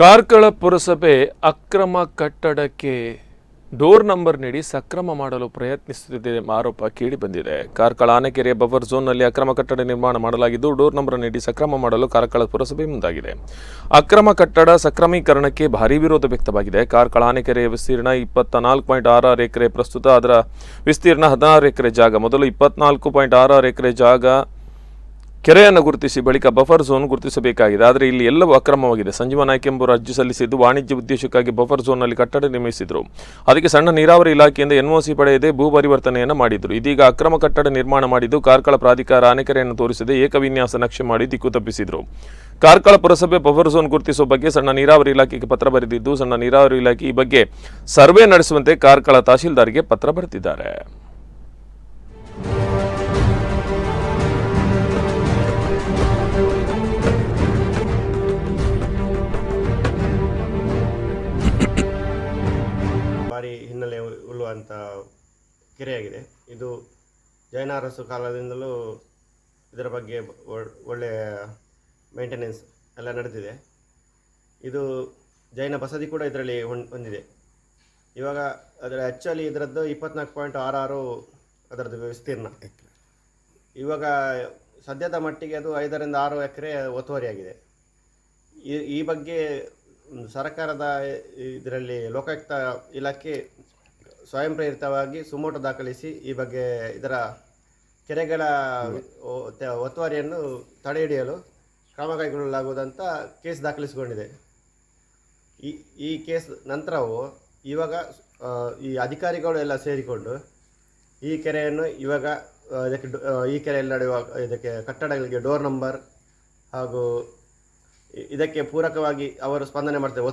ಕಾರ್ಕಳ ಪುರಸಭೆ ಅಕ್ರಮ ಕಟ್ಟಡಕ್ಕೆ ಡೋರ್ ನಂಬರ್ ನೀಡಿ ಸಕ್ರಮ ಮಾಡಲು ಪ್ರಯತ್ನಿಸುತ್ತಿದೆ ಎಂಬ ಆರೋಪ ಕೇಳಿಬಂದಿದೆ ಕಾರ್ಕಳ ಆನೆಕೆರೆ ಬಫರ್ ಝೋನ್ನಲ್ಲಿ ಅಕ್ರಮ ಕಟ್ಟಡ ನಿರ್ಮಾಣ ಮಾಡಲಾಗಿದ್ದು, ಡೋರ್ ನಂಬರ್ ನೀಡಿ ಸಕ್ರಮ ಮಾಡಲು ಕಾರ್ಕಳ ಪುರಸಭೆ ಮುಂದಾಗಿದೆ. ಅಕ್ರಮ ಕಟ್ಟಡ ಸಕ್ರಮೀಕರಣಕ್ಕೆ ಭಾರಿ ವಿರೋಧ ವ್ಯಕ್ತವಾಗಿದೆ. ಕಾರ್ಕಳ ಆನೆಕೆರೆಯ ವಿಸ್ತೀರ್ಣ ಇಪ್ಪತ್ತ ನಾಲ್ಕು ಪಾಯಿಂಟ್ ಆರಾರು ಆರು ಎಕರೆ ಪ್ರಸ್ತುತ, ಅದರ ವಿಸ್ತೀರ್ಣ ಹದಿನಾರು ಎಕರೆ ಜಾಗ. ಮೊದಲು ಇಪ್ಪತ್ನಾಲ್ಕು ಪಾಯಿಂಟ್ ಆರಾರು ಆರು ಎಕರೆ ಜಾಗ ಕೆರೆಯನ್ನು ಗುರುತಿಸಿ ಬಳಿಕ ಬಫರ್ ಝೋನ್ ಗುರುತಿಸಬೇಕಾಗಿದೆ. ಆದರೆ ಇಲ್ಲಿ ಎಲ್ಲವೂ ಅಕ್ರಮವಾಗಿದೆ. ಸಂಜೀವ ನಾಯ್ಕ ಎಂಬುವರು ಅರ್ಜಿ ಸಲ್ಲಿಸಿದ್ದು ವಾಣಿಜ್ಯ ಉದ್ದೇಶಕ್ಕಾಗಿ ಬಫರ್ ಝೋನ್ನಲ್ಲಿ ಕಟ್ಟಡ ನಿರ್ಮಿಸಿದರು. ಅದಕ್ಕೆ ಸಣ್ಣ ನೀರಾವರಿ ಇಲಾಖೆಯಿಂದ ಎನ್ಒಸಿ ಪಡೆಯದೆ ಭೂ ಪರಿವರ್ತನೆಯನ್ನು ಮಾಡಿದರು. ಇದೀಗ ಅಕ್ರಮ ಕಟ್ಟಡ ನಿರ್ಮಾಣ ಮಾಡಿದ್ದು ಕಾರ್ಕಳ ಪ್ರಾಧಿಕಾರ ಆನೆಕೆರೆಯನ್ನು ತೋರಿಸದೆ ಏಕವಿನ್ಯಾಸ ನಕ್ಷೆ ಮಾಡಿ ದಿಕ್ಕು ತಪ್ಪಿಸಿದರು. ಕಾರ್ಕಳ ಪುರಸಭೆ ಬಫರ್ ಝೋನ್ ಗುರುತಿಸುವ ಬಗ್ಗೆ ಸಣ್ಣ ನೀರಾವರಿ ಇಲಾಖೆಗೆ ಪತ್ರ ಬರೆದಿದ್ದು, ಸಣ್ಣ ನೀರಾವರಿ ಇಲಾಖೆ ಈ ಬಗ್ಗೆ ಸರ್ವೆ ನಡೆಸುವಂತೆ ಕಾರ್ಕಳ ತಹಶೀಲ್ದಾರ್ಗೆ ಪತ್ರ ಬರೆದಿದ್ದಾರೆ. ಭಾರಿ ಉಳುವಂಥ ಕೆರೆಯಾಗಿದೆ. ಇದು ಜೈನ ಅರಸು ಕಾಲದಿಂದಲೂ ಇದರ ಬಗ್ಗೆ ಒಳ್ಳೆಯ ಮೇಂಟೆನೆನ್ಸ್ ಎಲ್ಲ ನಡೆದಿದೆ. ಇದು ಜೈನ ಬಸದಿ ಕೂಡ ಇದರಲ್ಲಿ ಹೊಂದಿದೆ. ಇವಾಗ ಅದರ ಆ್ಯಕ್ಚುಲಿ ಇದರದ್ದು ಇಪ್ಪತ್ನಾಲ್ಕು ಪಾಯಿಂಟ್ ಆರು ಆರು ಅದರದ್ದು ವಿಸ್ತೀರ್ಣ. ಇವಾಗ ಸದ್ಯದ ಮಟ್ಟಿಗೆ ಅದು ಐದರಿಂದ ಆರು ಎಕರೆ ಒತ್ತುವರಿಯಾಗಿದೆ. ಈ ಈ ಬಗ್ಗೆ ಸರ್ಕಾರದ ಇದರಲ್ಲಿ ಲೋಕಾಯುಕ್ತ ಇಲಾಖೆ ಸ್ವಯಂ ಪ್ರೇರಿತವಾಗಿ ಸುಮೋಟೋ ದಾಖಲಿಸಿ ಈ ಬಗ್ಗೆ ಇದರ ಕೆರೆಗಳ ಒತ್ತುವರಿಯನ್ನು ತಡೆ ಹಿಡಿಯಲು ಕ್ರಮ ಕೈಗೊಳ್ಳಲಾಗುವುದಂತ ಕೇಸ್ ದಾಖಲಿಸಿಕೊಂಡಿದೆ. ಈ ಈ ಕೇಸ್ ನಂತರವು ಇವಾಗ ಈ ಅಧಿಕಾರಿಗಳು ಎಲ್ಲ ಸೇರಿಕೊಂಡು ಈ ಕೆರೆಯನ್ನು ಇವಾಗ ಇದಕ್ಕೆ ಈ ಕೆರೆಯಲ್ಲಿ ನಡೆಯುವ, ಇದಕ್ಕೆ ಕಟ್ಟಡಗಳಿಗೆ ಡೋರ್ ನಂಬರ್ ಹಾಗೂ ಇದಕ್ಕೆ ಪೂರಕವಾಗಿ ಅವರು ಸ್ಪಂದನೆ ಮಾಡ್ತಾರೆ.